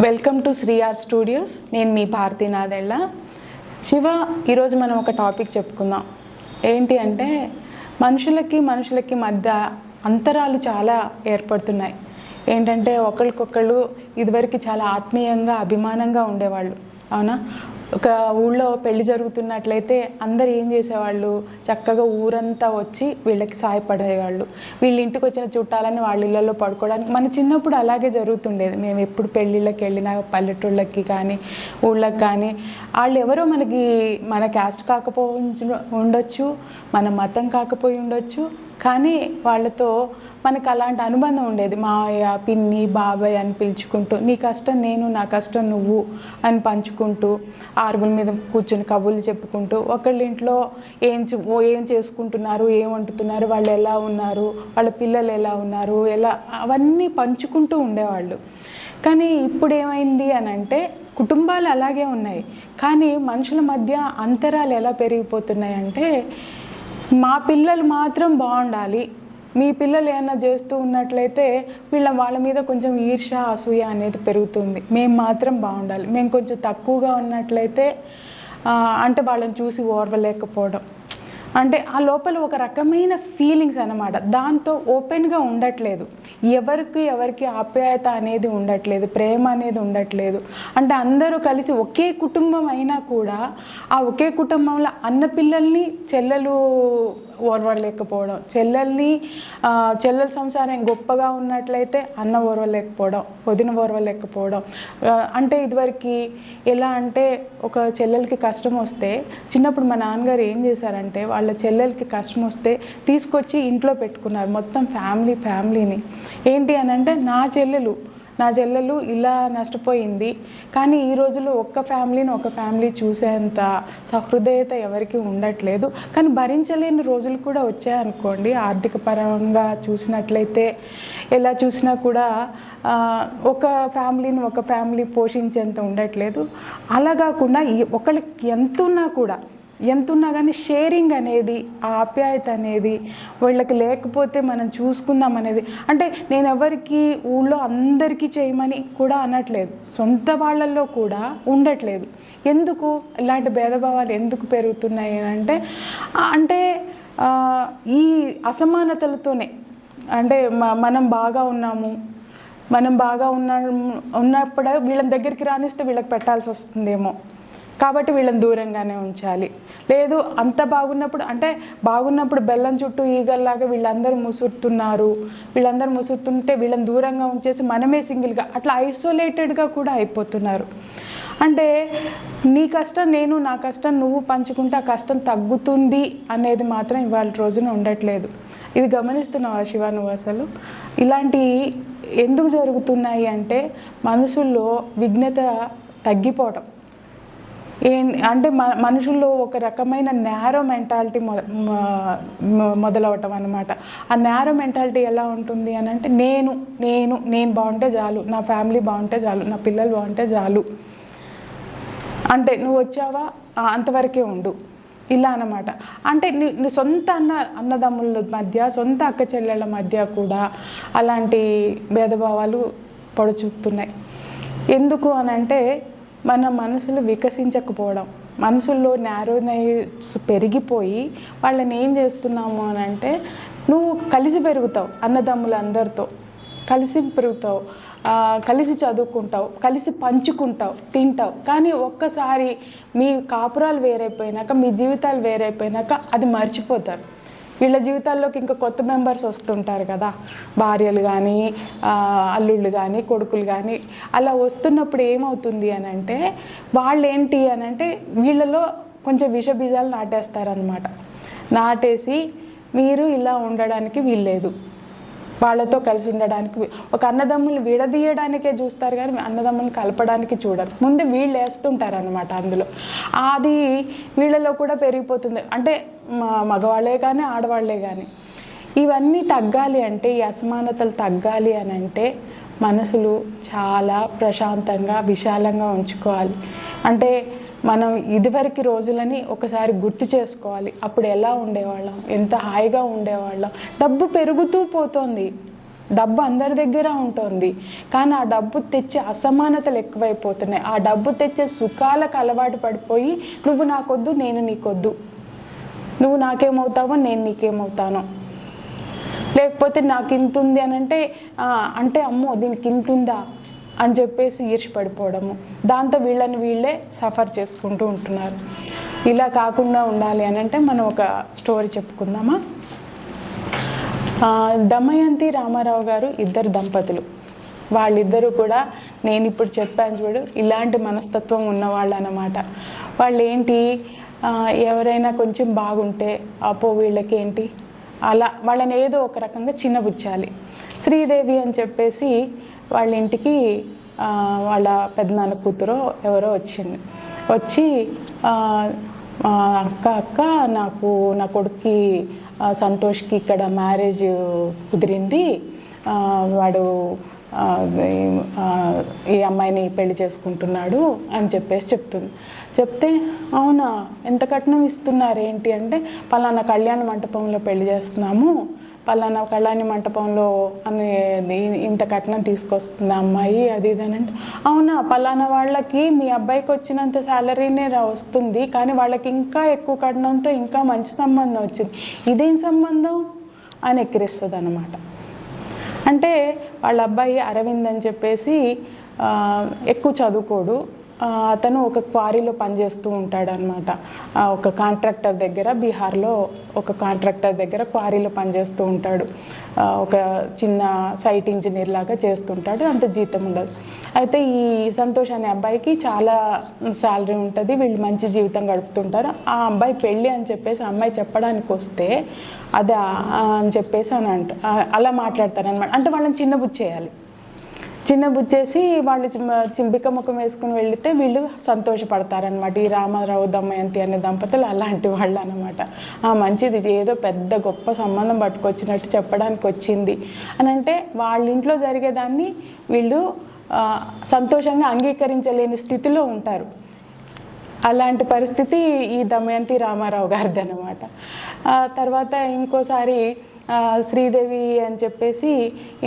Welcome to శ్రీఆర్ studios నేను మీ భారతీనాథెళ్ళ శివ ఈరోజు మనం ఒక టాపిక్ చెప్పుకుందాం. ఏంటి అంటే మనుషులకి మనుషులకి మధ్య అంతరాలు చాలా ఏర్పడుతున్నాయి. ఏంటంటే ఒకరికొకళ్ళు ఇదివరకు చాలా ఆత్మీయంగా అభిమానంగా ఉండేవాళ్ళు. అవునా? ఒక ఊళ్ళో పెళ్ళి జరుగుతున్నట్లయితే అందరు ఏం చేసేవాళ్ళు? చక్కగా ఊరంతా వచ్చి వీళ్ళకి సహాయపడేవాళ్ళు వీళ్ళ ఇంటికి వచ్చిన చుట్టాలని వాళ్ళ ఇళ్ళల్లో పడుకోవడానికి. మన చిన్నప్పుడు అలాగే జరుగుతుండేది. మేము ఎప్పుడు పెళ్ళిళ్ళకి వెళ్ళినా పల్లెటూళ్ళకి కానీ ఊళ్ళకి కానీ వాళ్ళు ఎవరో మనకి మన క్యాస్ట్ కాకపోయి ఉండొచ్చు మన మతం కాకపోయి ఉండొచ్చు. కానీ వాళ్ళతో మనకు అలాంటి అనుబంధం ఉండేది. మావయ్య పిన్ని బాబాయ్ అని పిలుచుకుంటూ నీ కష్టం నేను నా కష్టం నువ్వు అని పంచుకుంటూ ఆరుగుల మీద కూర్చొని కబుర్లు చెప్పుకుంటూ ఒకళ్ళ ఇంట్లో ఏం ఓ ఏం చేసుకుంటున్నారు ఏం వండుతున్నారు వాళ్ళు ఎలా ఉన్నారు వాళ్ళ పిల్లలు ఎలా ఉన్నారు ఎలా అవన్నీ పంచుకుంటూ ఉండేవాళ్ళు. కానీ ఇప్పుడు ఏమైంది అని అంటే కుటుంబాలు అలాగే ఉన్నాయి. కానీ మనుషుల మధ్య అంతరాలు ఎలా పెరిగిపోతున్నాయి అంటే మా పిల్లలు మాత్రం బాగుండాలి మీ పిల్లలు ఏమైనా చేస్తూ ఉన్నట్లయితే వీళ్ళ వాళ్ళ మీద కొంచెం ఈర్ష అసూయ అనేది పెరుగుతుంది. మేము మాత్రం బాగుండాలి. మేము కొంచెం తక్కువగా ఉన్నట్లయితే అంటే వాళ్ళని చూసి ఓర్వలేకపోవడం. అంటే ఆ లోపల ఒక రకమైన ఫీలింగ్స్ అన్నమాట. దాంతో ఓపెన్గా ఉండట్లేదు. ఎవరికి ఎవరికి ఆప్యాయత అనేది ఉండట్లేదు. ప్రేమ అనేది ఉండట్లేదు. అంటే అందరూ కలిసి ఒకే కుటుంబం అయినా కూడా ఆ ఒకే కుటుంబంలో అన్న పిల్లల్ని చెల్లెలు ఓర్వలేకపోవడం. చెల్లెల్ని చెల్లెల సంసారం గొప్పగా ఉన్నట్లయితే అన్న ఓర్వలేకపోవడం వదిన ఓర్వలేకపోవడం. అంటే ఇదివరకు ఎలా అంటే ఒక చెల్లెలకి కష్టం వస్తే చిన్నప్పుడు మా నాన్నగారు ఏం చేశారంటే వాళ్ళ చెల్లెలకి కష్టం వస్తే తీసుకొచ్చి ఇంట్లో పెట్టుకున్నారు మొత్తం ఫ్యామిలీ ఫ్యామిలీని. ఏంటి అని అంటే నా చెల్లెలు నా చెల్లెలు ఇలా నష్టపోయింది. కానీ ఈ రోజుల్లో ఒక్క ఫ్యామిలీని ఒక ఫ్యామిలీ చూసేంత సహృదయత ఎవరికి ఉండట్లేదు. కానీ భరించలేని రోజులు కూడా వచ్చాయనుకోండి ఆర్థిక పరంగా చూసినట్లయితే ఎలా చూసినా కూడా ఒక ఫ్యామిలీని ఒక ఫ్యామిలీ పోషించేంత ఉండట్లేదు. అలా కాకుండా ఒకళ్ళకి ఎంత ఉన్నా కూడా ఎంత ఉన్నా కానీ షేరింగ్ అనేది ఆ ఆప్యాయత అనేది వీళ్ళకి లేకపోతే మనం చూసుకుందాం అనేది. అంటే నేను ఎవరికి ఊళ్ళో అందరికీ చేయమని కూడా అనట్లేదు. సొంత వాళ్ళల్లో కూడా ఉండట్లేదు. ఎందుకు? ఇలాంటి భేదభావాలు ఎందుకు పెరుగుతున్నాయి అని అంటే అంటే ఈ అసమానతలతోనే. అంటే మ- మనం బాగా ఉన్నాము. మనం బాగా ఉన్న ఉన్నప్పుడే వీళ్ళని దగ్గరికి రానిస్తే వీళ్ళకి పెట్టాల్సి వస్తుందేమో. కాబట్టి వీళ్ళని దూరంగానే ఉంచాలి. లేదు అంత బాగున్నప్పుడు అంటే బాగున్నప్పుడు బెల్లం చుట్టూ ఈగల్లాగా వీళ్ళందరూ ముసురుతున్నారు. వీళ్ళందరూ ముసురుతుంటే వీళ్ళని దూరంగా ఉంచేసి మనమే సింగిల్గా అట్లా ఐసోలేటెడ్గా కూడా అయిపోతున్నారు. అంటే నీ కష్టం నేను నా కష్టం నువ్వు పంచుకుంటే ఆ కష్టం తగ్గుతుంది అనేది మాత్రం ఇవాళ రోజున ఉండట్లేదు. ఇది గమనిస్తున్నావా శివ నువ్వు అసలు? ఇలాంటి ఎందుకు జరుగుతున్నాయి అంటే మనుషుల్లో విఘ్నత తగ్గిపోవడం ఏం అంటే మ మనుషుల్లో ఒక రకమైన నేరో మెంటాలిటీ మొ మొదలవటం అనమాట ఆ నేరో మెంటాలిటీ ఎలా ఉంటుంది అని అంటే నేను నేను నేను బాగుంటే చాలు నా ఫ్యామిలీ బాగుంటే చాలు నా పిల్లలు బాగుంటే చాలు. అంటే నువ్వు వచ్చావా? అంతవరకే ఉండు. ఇలా అన్నమాట. అంటే నీ సొంత అన్న అన్నదమ్ముల మధ్య సొంత అక్క చెల్లెళ్ళ మధ్య కూడా అలాంటి భేదభావాలు పొడచూపుతున్నాయి. ఎందుకు అని అంటే మన మనసులు వికసించకపోవడం మనసుల్లో నేరోనైస్ పెరిగిపోయి వాళ్ళని ఏం చేస్తున్నాము అని అంటే నువ్వు కలిసి పెరుగుతావు అన్నదమ్ములందరితో. కలిసి పెరుగుతావు. కలిసి చదువుకుంటావు కలిసి పంచుకుంటావు తింటావు. కానీ ఒక్కసారి మీ కాపురాలు వేరైపోయినాక మీ జీవితాలు వేరైపోయినాక అది మర్చిపోతారు. వీళ్ళ జీవితాల్లోకి ఇంకా కొత్త మెంబర్స్ వస్తుంటారు కదా. భార్యలు కానీ అల్లుళ్ళు కానీ కొడుకులు కానీ అలా వస్తున్నప్పుడు ఏమవుతుంది అని అంటే వాళ్ళు ఏంటి అని అంటే వీళ్ళలో కొంచెం విషబీజాలు నాటేస్తారనమాట నాటేసి మీరు ఇలా ఉండడానికి వీల్లేదు. వాళ్ళతో కలిసి ఉండడానికి ఒక అన్నదమ్ములు విడదీయడానికే చూస్తారు కానీ అన్నదమ్ములు కలపడానికి చూడరు. ముందు వీళ్ళు వేస్తుంటారు అనమాట అందులో. అది వీళ్ళలో కూడా పెరిగిపోతుంది. అంటే మగవాళ్ళే కానీ ఆడవాళ్ళే కానీ ఇవన్నీ తగ్గాలి అంటే ఈ అసమానతలు తగ్గాలి అని అంటే మనసులు చాలా ప్రశాంతంగా విశాలంగా ఉంచుకోవాలి. అంటే మనం ఇదివరకు రోజులని ఒకసారి గుర్తు చేసుకోవాలి. అప్పుడు ఎలా ఉండేవాళ్ళం? ఎంత హాయిగా ఉండేవాళ్ళం? డబ్బు పెరుగుతూ పోతోంది. డబ్బు అందరి దగ్గర ఉంటుంది. కానీ ఆ డబ్బు తెచ్చే అసమానతలు ఎక్కువైపోతున్నాయి. ఆ డబ్బు తెచ్చే సుఖాలకు అలవాటు పడిపోయి నువ్వు నాకొద్దు నేను నీకొద్దు. నువ్వు నాకేమవుతావో నేను నీకేమవుతానో. లేకపోతే నాకు ఇంత ఉంది అని అంటే అంటే అమ్మో దీనికి ఇంత ఉందా అని చెప్పేసి ఈర్షపడిపోవడము దాంతో వీళ్ళని వీళ్ళే సఫర్ చేసుకుంటూ ఉంటున్నారు. ఇలా కాకుండా ఉండాలి అని అంటే మనం ఒక స్టోరీ చెప్పుకుందామా? దమయంతి రామారావు గారు ఇద్దరు దంపతులు. వాళ్ళిద్దరూ కూడా నేను ఇప్పుడు చెప్పాను చూడు ఇలాంటి మనస్తత్వం ఉన్నవాళ్ళు అన్నమాట వాళ్ళు ఏంటి ఎవరైనా కొంచెం బాగుంటే అపో వీళ్ళకేంటి? అలా వాళ్ళని ఏదో ఒక రకంగా చిన్నబుచ్చాలి. శ్రీదేవి అని చెప్పేసి వాళ్ళ ఇంటికి వాళ్ళ పెద్దనాన్న కూతురో ఎవరో వచ్చింది. వచ్చి అక్క అక్క నాకు నా కొడుక్కి సంతోష్కి ఇక్కడ మ్యారేజ్ కుదిరింది. వాడు ఈ- ఈ అమ్మాయిని పెళ్ళి చేసుకుంటున్నాడు అని చెప్పేసి చెప్తుంది. చెప్తే అవునా? ఎంత కట్నం ఇస్తున్నారు ఏంటి? అంటే పలానా కళ్యాణ మంటపంలో పెళ్ళి చేస్తున్నాము. పలానా కళ్యాణ మంటపంలో అని ఇంత కట్నం తీసుకొస్తుంది అమ్మాయి అది ఇది అని అంటే అవునా? పలానా వాళ్ళకి మీ అబ్బాయికి వచ్చినంత శాలరీనే రా వస్తుంది. కానీ వాళ్ళకి ఇంకా ఎక్కువ కట్నంతో ఇంకా మంచి సంబంధం వచ్చింది. ఇదేం సంబంధం? అని ఎక్కిరిస్తుంది అనమాట అంటే వాళ్ళ అబ్బాయి అరవింద్ అని చెప్పేసి ఎక్కువ చదువుకోడు. అతను ఒక క్వారీలో పనిచేస్తూ ఉంటాడనమాట ఒక కాంట్రాక్టర్ దగ్గర బీహార్లో ఒక కాంట్రాక్టర్ దగ్గర క్వారీలో పనిచేస్తూ ఉంటాడు. ఒక చిన్న సైట్ ఇంజనీర్ లాగా చేస్తుంటాడు అంత జీతం ఉండదు. అయితే ఈ సంతోష్ అనే అబ్బాయికి చాలా శాలరీ ఉంటుంది వీళ్ళు మంచి జీవితం గడుపుతుంటారు. ఆ అబ్బాయి పెళ్ళి అని చెప్పేసి ఆ అమ్మాయి చెప్పడానికి వస్తే అది అని చెప్పేసి అని అంట అలా మాట్లాడతారు అనమాట అంటే వాళ్ళని చిన్నబుచ్చేయాలి చిన్న బుచ్చేసి వాళ్ళు చింపిక ముఖం వేసుకుని వెళితే వీళ్ళు సంతోషపడతారనమాట ఈ రామారావు దమయంతి అనే దంపతులు అలాంటి వాళ్ళు అనమాట ఆ మంచిది ఏదో పెద్ద గొప్ప సంబంధం పట్టుకొచ్చినట్టు చెప్పడానికి వచ్చింది. అని అంటే వాళ్ళ ఇంట్లో జరిగేదాన్ని వీళ్ళు సంతోషంగా అంగీకరించలేని స్థితిలో ఉంటారు. అలాంటి పరిస్థితి ఈ దమయంతి రామారావు గారిది అనమాట తర్వాత ఇంకోసారి శ్రీదేవి అని చెప్పేసి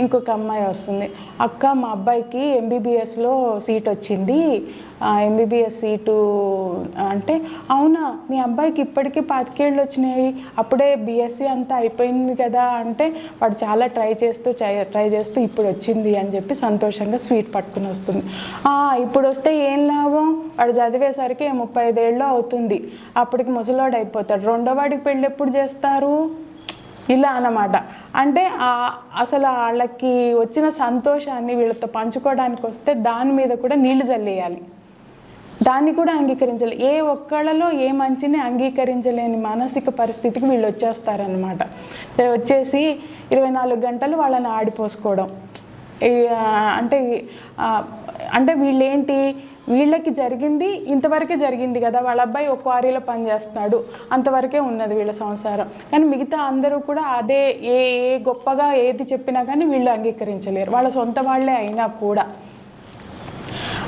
ఇంకొక అమ్మాయి వస్తుంది. అక్క మా అబ్బాయికి ఎంబీబీఎస్లో సీట్ వచ్చింది. ఎంబీబీఎస్ సీటు అంటే అవునా మీ అబ్బాయికి ఇప్పటికీ పాతికేళ్ళు వచ్చినాయి. అప్పుడే బీఎస్సీ అంతా అయిపోయింది కదా అంటే వాడు చాలా ట్రై చేస్తూ ట్రై చేస్తూ ఇప్పుడు వచ్చింది అని చెప్పి సంతోషంగా స్వీట్ పట్టుకుని వస్తుంది. ఇప్పుడు వస్తే ఏం లాభం? వాడు చదివేసరికి ముప్పై ఐదేళ్ళు అవుతుంది. అప్పటికి ముసలోడు అయిపోతాడు. రెండో వాడికి పెళ్ళి ఎప్పుడు చేస్తారు? ఇలా అన్నమాట. అంటే అసలు వాళ్ళకి వచ్చిన సంతోషాన్ని వీళ్ళతో పంచుకోవడానికి వస్తే దాని మీద కూడా నీళ్ళు చల్లేయాలి దాన్ని కూడా అంగీకరించాలి. ఏ ఒక్కళ్ళలో ఏ మంచిని అంగీకరించలేని మానసిక పరిస్థితికి వీళ్ళు వచ్చేస్తారనమాట వచ్చేసి ఇరవై నాలుగు గంటలు వాళ్ళని ఆడిపోసుకోవడం. అంటే అంటే వీళ్ళేంటి? వీళ్ళకి జరిగింది ఇంతవరకే జరిగింది కదా. వాళ్ళ అబ్బాయి ఒక క్వారీలో పనిచేస్తున్నాడు. అంతవరకే ఉన్నది వీళ్ళ సంసారం. కానీ మిగతా అందరూ కూడా అదే ఏ ఏ గొప్పగా ఏది చెప్పినా కానీ వీళ్ళు అంగీకరించలేరు. వాళ్ళ సొంత వాళ్ళే అయినా కూడా.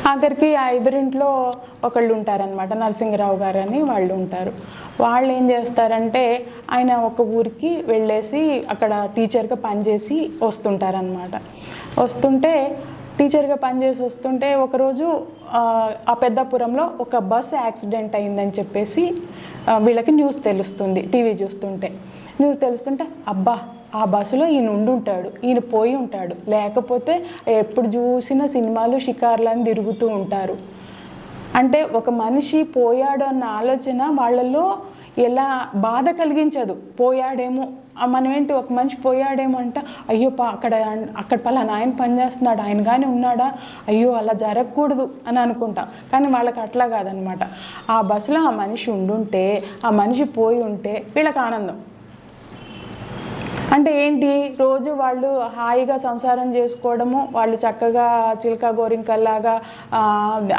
ఆఖరికి ఆ ఎదురింట్లో ఒకళ్ళు ఉంటారనమాట నరసింహరావు గారు అని వాళ్ళు ఉంటారు. వాళ్ళు ఏం చేస్తారంటే ఆయన ఒక ఊరికి వెళ్ళేసి అక్కడ టీచర్గా పనిచేసి వస్తుంటారనమాట వస్తుంటే టీచర్గా పనిచేసి వస్తుంటే ఒకరోజు ఆ, పెద్దపురంలో ఒక బస్ యాక్సిడెంట్ అయిందని చెప్పేసి వీళ్ళకి న్యూస్ తెలుస్తుంది టీవీ చూస్తుంటే. న్యూస్ తెలుస్తుంటే అబ్బా ఆ బస్సులో ఈయన ఉండుంటాడు ఈయన పోయి ఉంటాడు. లేకపోతే ఎప్పుడు చూసినా సినిమాలు షికార్లని తిరుగుతూ ఉంటారు. అంటే ఒక మనిషి పోయాడు అన్న ఆలోచన వాళ్ళలో ఎలా బాధ కలిగించదు. పోయాడేమో మనమేంటి మనం ఏంటి ఒక మనిషి పోయాడేమంట అయ్యో పా అక్కడ అక్కడ పలానా ఆయన పనిచేస్తున్నాడు ఆయన కానీ ఉన్నాడా? అయ్యో అలా జరగకూడదు అని అనుకుంటాం. కానీ వాళ్ళకి అట్లా కాదనమాట. ఆ బస్సులో ఆ మనిషి ఉండుంటే ఆ మనిషి పోయి ఉంటే వీళ్ళకి ఆనందం. అంటే ఏంటి రోజు వాళ్ళు హాయిగా సంసారం చేసుకోవడము వాళ్ళు చక్కగా చిలక గోరింకల్లాగా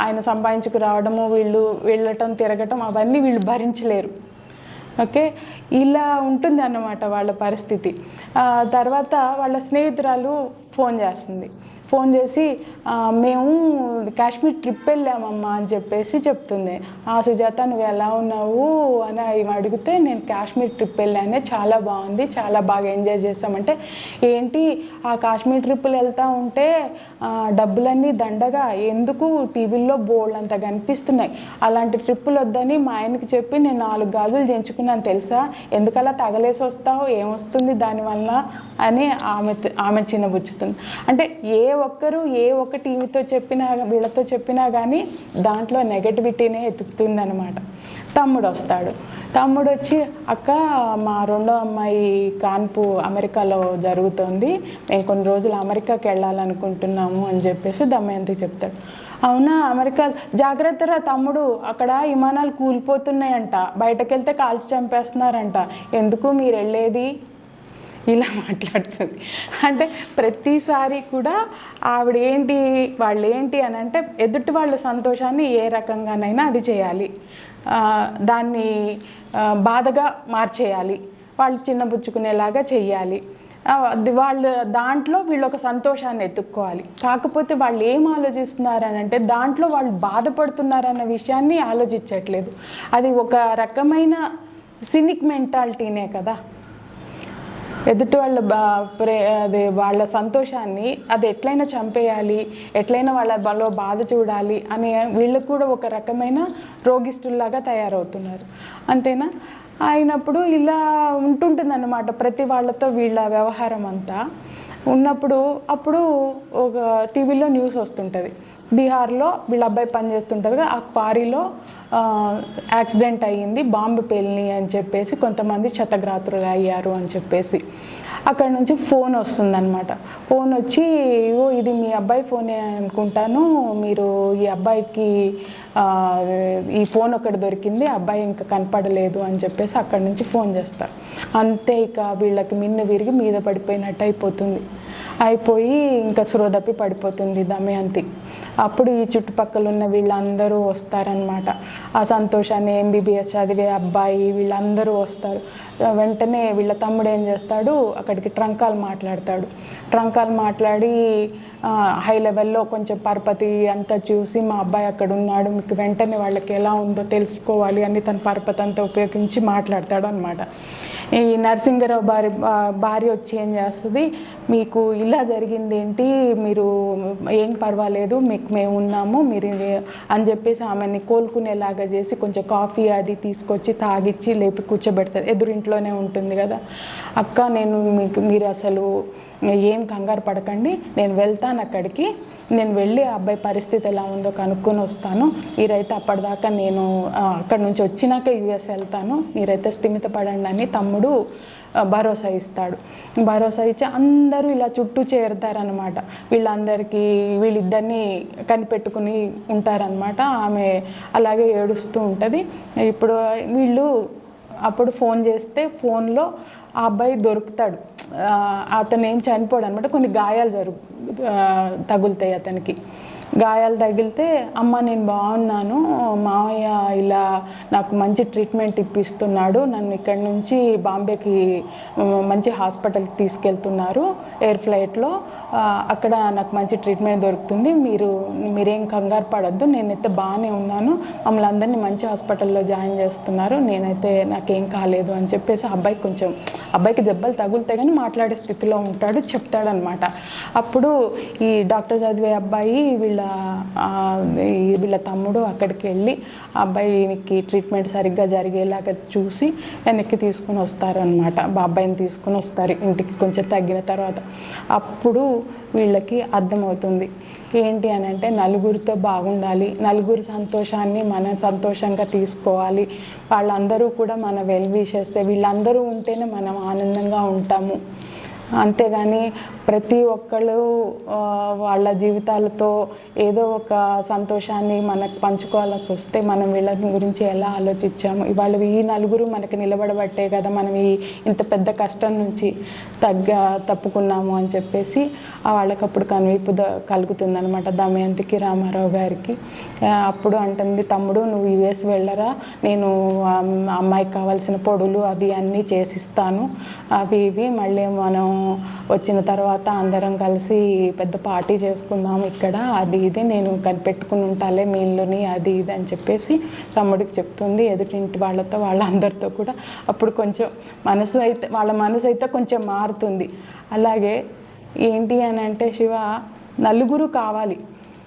ఆయన సంపాదించుకు రావడము వీళ్ళు వెళ్ళటం తిరగటం అవన్నీ వీళ్ళు భరించలేరు. ఓకే? ఇలా ఉంటుంది అన్నమాట వాళ్ళ పరిస్థితి. తర్వాత వాళ్ళ స్నేహితురాలు ఫోన్ చేస్తుంది. ఫోన్ చేసి మేము కాశ్మీర్ ట్రిప్ వెళ్ళామమ్మా అని చెప్పేసి చెప్తుంది. ఆ సుజాత నువ్వు ఎలా ఉన్నావు? అని ఇవి అడిగితే నేను కాశ్మీర్ ట్రిప్ వెళ్ళానే చాలా బాగుంది చాలా బాగా ఎంజాయ్ చేసామంటే ఏంటి ఆ కాశ్మీర్ ట్రిప్పులు వెళ్తూ ఉంటే డబ్బులన్నీ దండగా ఎందుకు టీవీల్లో బోల్డ్ అంత కనిపిస్తున్నాయి? అలాంటి ట్రిప్పులు వద్దని మా ఆయనకి చెప్పి నేను నాలుగు గాజులు చేయించుకున్నాను తెలుసా? ఎందుకలా తగలేసి వస్తావు? ఏమొస్తుంది దానివల్ల అని ఆమె ఆమె చిన్నబుచ్చుతుంది అంటే ఏ ఒక్కరు ఏ ఒక్క టీవీతో చెప్పినా వీళ్ళతో చెప్పినా కానీ దాంట్లో నెగటివిటీనే ఎతుకుతుంది అనమాట తమ్ముడు వస్తాడు తమ్ముడు వచ్చి అక్క మా రెండో అమ్మాయి కాన్పు అమెరికాలో జరుగుతోంది. మేము కొన్ని రోజులు అమెరికాకి వెళ్ళాలనుకుంటున్నాము అని చెప్పేసి దమయంతి చెప్తాడు. అవునా అమెరికా జాగ్రత్తరా తమ్ముడు. అక్కడ విమానాలు కూలిపోతున్నాయంట. బయటకు వెళ్తే కాల్చి చంపేస్తున్నారంట. ఎందుకు మీరు వెళ్ళేది ఇలా మాట్లాడుతుంది. అంటే ప్రతిసారి కూడా ఆవిడ ఏంటి వాళ్ళు ఏంటి అని అంటే ఎదుటి వాళ్ళ సంతోషాన్ని ఏ రకంగానైనా అది చేయాలి. దాన్ని బాధగా మార్చేయాలి. వాళ్ళు చిన్నబుచ్చుకునేలాగా చెయ్యాలి. ఆ, వాళ్ళు దాంట్లో వీళ్ళు ఒక సంతోషాన్ని ఎత్తుక్కోవాలి. కాకపోతే వాళ్ళు ఏం ఆలోచిస్తున్నారు అని అంటే దాంట్లో వాళ్ళు బాధపడుతున్నారన్న విషయాన్ని ఆలోచించట్లేదు. అది ఒక రకమైన సినిక్ మెంటాలిటీనే కదా. ఎదుటి వాళ్ళ బా ప్రే అది వాళ్ళ సంతోషాన్ని అది ఎట్లయినా చంపేయాలి ఎట్లయినా వాళ్ళ వాళ్ళ బాధ చూడాలి అనే వీళ్ళకు కూడా ఒక రకమైన రోగిష్ఠుల్లాగా తయారవుతున్నారు. అంతేనా? అయినప్పుడు ఇలా ఉంటుంటుందన్నమాట ప్రతి వాళ్ళతో వీళ్ళ వ్యవహారం అంతా. ఉన్నప్పుడు అప్పుడు ఒక టీవీలో న్యూస్ వస్తుంటుంది. బీహార్లో వీళ్ళ అబ్బాయి పని చేస్తుంటారు కదా ఆ క్వారీలో యాక్సిడెంట్ అయ్యింది బాంబు పేలిని అని చెప్పేసి కొంతమంది క్షతగ్రాతులు అయ్యారు అని చెప్పేసి. అక్కడ నుంచి ఫోన్ వస్తుందన్నమాట. ఫోన్ వచ్చి ఓ ఇది మీ అబ్బాయి ఫోనే అనుకుంటాను మీరు ఈ అబ్బాయికి ఈ ఫోన్ ఒకటి దొరికింది అబ్బాయి ఇంకా కనపడలేదు అని చెప్పేసి అక్కడి నుంచి ఫోన్ చేస్తారు. అంతే ఇక వీళ్ళకి మిన్ను విరిగి మీద పడిపోయినట్టు అయిపోతుంది. అయిపోయి ఇంకా సురోదప్పి పడిపోతుంది దమయంతి. అప్పుడు ఈ చుట్టుపక్కల ఉన్న వీళ్ళందరూ వస్తారనమాట ఆ సంతోషాన్ని ఎంబీబీఎస్ చదివే అబ్బాయి వీళ్ళందరూ వస్తారు. వెంటనే వీళ్ళ తమ్ముడు ఏం చేస్తాడు? అక్కడికి ట్రంకాలు మాట్లాడతాడు. ట్రంకాలు మాట్లాడి హై లెవెల్లో కొంచెం పరపతి అంతా చూసి మా అబ్బాయి అక్కడ ఉన్నాడు మీకు వెంటనే వాళ్ళకి ఎలా ఉందో తెలుసుకోవాలి అని తన పరపతి అంతా ఉపయోగించి మాట్లాడతాడు అనమాట ఈ నరసింగరావు భార్య భార్య వచ్చి ఏం చేస్తుంది? మీకు ఇలా జరిగింది ఏంటి? మీరు ఏం పర్వాలేదు మీకు మేము ఉన్నాము మీరు అని చెప్పేసి ఆమెని కోలుకునేలాగా చేసి కొంచెం కాఫీ అది తీసుకొచ్చి తాగిచ్చి లేపి కూర్చోబెడతారు. ఎదురింట్లోనే ఉంటుంది కదా. అక్క నేను మీకు మీరు అసలు ఏం కంగారు పడకండి నేను వెళ్తాను అక్కడికి. నేను వెళ్ళి ఆ అబ్బాయి పరిస్థితి ఎలా ఉందో కనుక్కొని వస్తాను. మీరైతే అప్పటిదాకా నేను అక్కడ నుంచి వచ్చినాక యుఎస్ వెళ్తాను. మీరైతే స్థిమిత పడండి అని తమ్ముడు భరోసా ఇస్తాడు. భరోసా ఇచ్చి అందరూ ఇలా చుట్టూ చేరుతారనమాట వీళ్ళందరికీ వీళ్ళిద్దరిని కనిపెట్టుకుని ఉంటారనమాట ఆమె అలాగే ఏడుస్తూ ఉంటుంది. ఇప్పుడు వీళ్ళు అప్పుడు ఫోన్ చేస్తే ఫోన్లో ఆ అబ్బాయి దొరుకుతాడు. అతను ఏం చనిపోడు అనమాట కొన్ని గాయాలు జరుగు తగులుతాయి అతనికి. గాయాలు తగిలితే అమ్మ నేను బాగున్నాను మావయ్య ఇలా నాకు మంచి ట్రీట్మెంట్ ఇప్పిస్తున్నాడు. నన్ను ఇక్కడి నుంచి బాంబేకి మంచి హాస్పిటల్కి తీసుకెళ్తున్నారు ఎయిర్ ఫ్లైట్లో. అక్కడ నాకు మంచి ట్రీట్మెంట్ దొరుకుతుంది. మీరు మీరేం కంగారు పడద్దు. నేనైతే బాగానే ఉన్నాను. మమ్మల్ని అందరినీ మంచి హాస్పిటల్లో జాయిన్ చేస్తున్నారు. నేనైతే నాకేం కాలేదు అని చెప్పేసి అబ్బాయికి కొంచెం అబ్బాయికి దెబ్బలు తగులుతాయి కానీ మాట్లాడే స్థితిలో ఉంటాడు చెప్తాడనమాట. అప్పుడు ఈ డాక్టర్ చదివే అబ్బాయి వీళ్ళ వీళ్ళ తమ్ముడు అక్కడికి వెళ్ళి అబ్బాయి అబ్బాయికి ట్రీట్మెంట్ సరిగ్గా జరిగేలాగా చూసి వెనక్కి తీసుకుని వస్తారనమాట బాబాయిని తీసుకుని వస్తారు ఇంటికి కొంచెం తగ్గిన తర్వాత. అప్పుడు వీళ్ళకి అర్థమవుతుంది. ఏంటి అని అంటే నలుగురితో బాగుండాలి నలుగురు సంతోషాన్ని మనం సంతోషంగా తీసుకోవాలి. వాళ్ళందరూ కూడా మన వెల్ విషేస్తే వీళ్ళందరూ ఉంటేనే మనం ఆనందంగా ఉంటాము. అంతేగాని ప్రతి ఒక్కళ్ళు వాళ్ళ జీవితాలతో ఏదో ఒక సంతోషాన్ని మనకు పంచుకోవాల్సి వస్తే మనం వీళ్ళ గురించి ఎలా ఆలోచించాము? ఇవాళ ఈ నలుగురు మనకి నిలబడబట్టే కదా మనం ఈ ఇంత పెద్ద కష్టం నుంచి తగ్గ తప్పుకున్నాము అని చెప్పేసి వాళ్ళకి అప్పుడు కనువిప్పు కలుగుతుంది అనమాట దమయంతికి రామారావు గారికి. అప్పుడు అంటుంది తమ్ముడు నువ్వు యుఎస్ వెళ్ళరా? నేను అమ్మాయికి కావాల్సిన పొడులు అవి అన్నీ చేసిస్తాను. అవి ఇవి మళ్ళీ మనం వచ్చిన తర్వాత అందరం కలిసి పెద్ద పార్టీ చేసుకుందాం ఇక్కడ. అది ఇది నేను కనిపెట్టుకుని ఉంటాలే మీ ఇల్లుని అది ఇది అని చెప్పేసి తమ్ముడికి చెప్తుంది. ఎదుటింటి వాళ్ళతో వాళ్ళందరితో కూడా. అప్పుడు కొంచెం మనసు అయితే వాళ్ళ మనసు అయితే కొంచెం మారుతుంది. అలాగే ఏంటి అని అంటే శివ నలుగురు కావాలి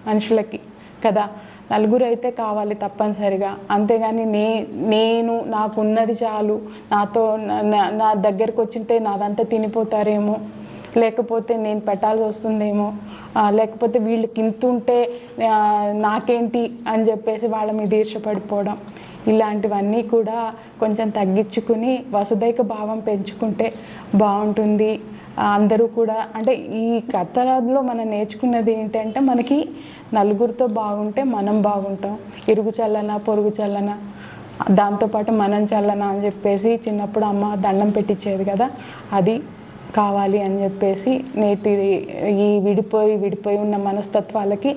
మనుషులకి కదా? నలుగురు అయితే కావాలి తప్పనిసరిగా. అంతేగాని నే నేను నాకున్నది చాలు. నాతో నా- నా- దగ్గరకు వచ్చింటే నాదంతా తినిపోతారేమో. లేకపోతే నేను పెట్టాల్సి వస్తుందేమో. లేకపోతే వీళ్ళకి ఇంత ఉంటే నాకేంటి అని చెప్పేసి వాళ్ళ మీద ఈర్షపడిపోవడం ఇలాంటివన్నీ కూడా కొంచెం తగ్గించుకుని వసుదైక భావం పెంచుకుంటే బాగుంటుంది. అందరూ కూడా అంటే ఈ కథలో మనం నేర్చుకున్నది ఏంటంటే మనకి నలుగురితో బాగుంటే మనం బాగుంటాం. ఇరుగు చల్లన పొరుగు చల్లన దాంతోపాటు మనం చల్లన అని చెప్పేసి చిన్నప్పుడు అమ్మ దండం పెట్టించేది కదా అది కావాలి అని చెప్పేసి నేటి ఈ విడిపోయి విడిపోయి ఉన్న మనస్తత్వాలకి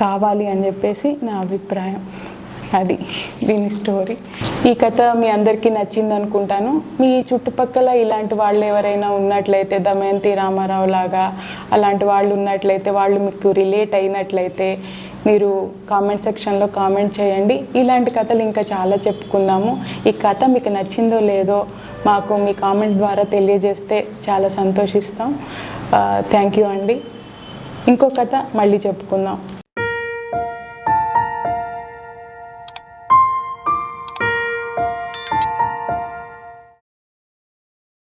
కావాలి అని చెప్పేసి నా అభిప్రాయం. అది దీని స్టోరీ ఈ కథ మీ అందరికీ నచ్చింది అనుకుంటాను. మీ చుట్టుపక్కల ఇలాంటి వాళ్ళు ఎవరైనా ఉన్నట్లయితే దమయంతి రామారావు లాగా అలాంటి వాళ్ళు ఉన్నట్లయితే వాళ్ళు మీకు రిలేట్ అయినట్లయితే మీరు కామెంట్ సెక్షన్లో కామెంట్ చేయండి. ఇలాంటి కథలు ఇంకా చాలా చెప్పుకుందాము. ఈ కథ మీకు నచ్చిందో లేదో మాకు మీ కామెంట్ ద్వారా తెలియజేస్తే చాలా సంతోషిస్తాం. థ్యాంక్ యూ అండి. ఇంకో కథ మళ్ళీ చెప్పుకుందాం.